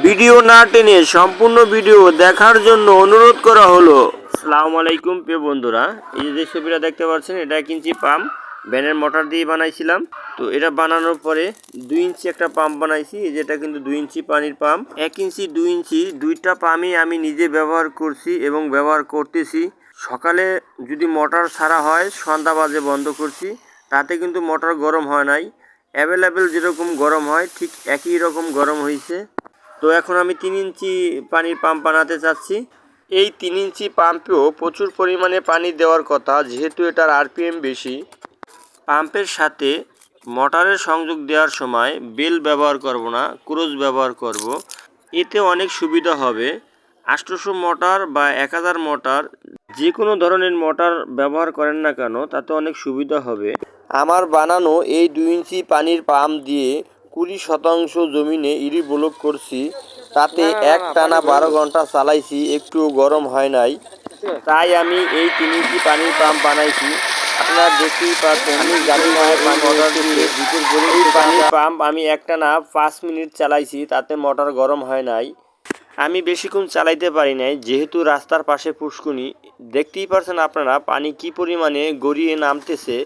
Video না টেনে সম্পূর্ণ ভিডিও দেখার জন্য অনুরোধ করা হলো। আসসালামু আলাইকুম প্রিয় বন্ধুরা, এই যে ছবিটা দেখতে পাচ্ছেন, এটা ইঞ্চি পাম্প। ভ্যানের মোটর দিয়ে বানাইছিলাম। তো এটা বানানোর পরে দুই ইঞ্চি একটা পাম্প বানাইছি যেটা কিন্তু দুই ইঞ্চি পানির পাম্প। এক ইঞ্চি, দুই ইঞ্চি, দুইটা পাম্পই আমি নিজে ব্যবহার করছি এবং ব্যবহার করতেছি। সকালে যদি মোটর ছাড়া হয়, সন্ধ্যা বাজে বন্ধ করছি। তাতে কিন্তু মোটর গরম হয় নাই। অ্যাভেলেবেল যেরকম গরম হয়, ঠিক একই রকম গরম হয়েছে তো এখন আমি তিন ইঞ্চি পানির পাম্প বানাতে চাচ্ছি। এই তিন ইঞ্চি পাম্পেও প্রচুর পরিমাণে পানি দেওয়ার কথা, যেহেতু এটার আরপিএম বেশি। পাম্পের সাথে মোটরের সংযোগ দেওয়ার সময় বেল ব্যবহার করব না, ক্রোজ ব্যবহার করব। এতে অনেক সুবিধা হবে। আষ্টশো মোটর বা এক হাজার মোটর, যে কোনো ধরনের মোটর ব্যবহার করেন না কেন, তাতে অনেক সুবিধা হবে। আমার বানানো এই দুই ইঞ্চি পানির পাম্প দিয়ে কুড়ি শতাংশ জমিনে ইরি ব্লক করছি তাতে এক টানা বারো ঘণ্টা চালাইছি একটু গরম হয় নাই। তাই আমি এই তিন ইঞ্চি পানির পাম্প বানাইছি। আপনারা দেখতেই পাচ্ছেন আমি জানি না পানি অর্ডার দিয়ে এই পানির পাম্প আমি একটানা পাঁচ মিনিট চালাইছি তাতে মোটর গরম হয় নাই। আমি বেশিক্ষণ চালাইতে পারি নাই যেহেতু রাস্তার পাশে পুষ্কুনি। দেখতেই পারছেন আপনারা পানি কি পরিমাণে গড়িয়ে নামতেছে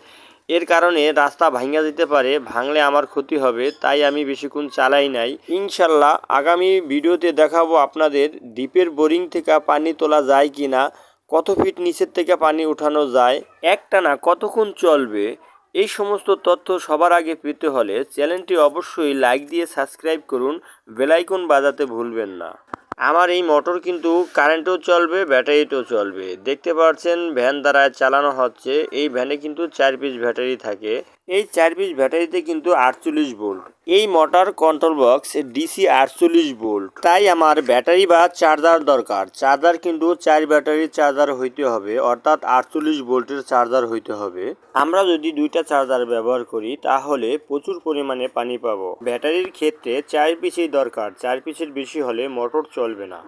এর কারণে রাস্তা ভাঙা যেতে পারে, ভাঙলে আমার ক্ষতি হবে, তাই আমি বেশিক্ষণ চালাই নাই। ইনশাল্লাহ আগামী ভিডিওতে দেখাবো আপনাদের ডিপের বোরিং থেকে পানি তোলা যায় কি না কত ফিট নিচের থেকে পানি উঠানো যায়, একটানা কতক্ষণ চলবে, এই সমস্ত তথ্য সবার আগে পেতে হলে চ্যানেলটি অবশ্যই লাইক দিয়ে সাবস্ক্রাইব করুন বেলাইকন বাজাতে ভুলবেন না। আমার এই মোটর কিন্তু কারেন্টেও চলবে ব্যাটারিতেও চলবে। দেখতে পাচ্ছেন ভ্যান দ্বারা চালানো হচ্ছে। এই ভ্যানে কিন্তু চার পিস ব্যাটারি থাকে। এই চার পিস ব্যাটারিতে কিন্তু আটচল্লিশ ভোল্ট এই মোটর কন্ট্রোল বক্স ডিসি আটচল্লিশ ভোল্ট তাই আমার ব্যাটারি বা চার্জার দরকার। চার্জার কিন্তু চার ব্যাটারির চার্জার হইতে হবে, অর্থাৎ আটচল্লিশ ভোল্টের চার্জার হইতে হবে। আমরা যদি দুইটা চার্জার ব্যবহার করি, তাহলে প্রচুর পরিমাণে পানি পাবো। ব্যাটারির ক্ষেত্রে চার পিসেই দরকার। চার পিসের বেশি হলে মোটর চলবে না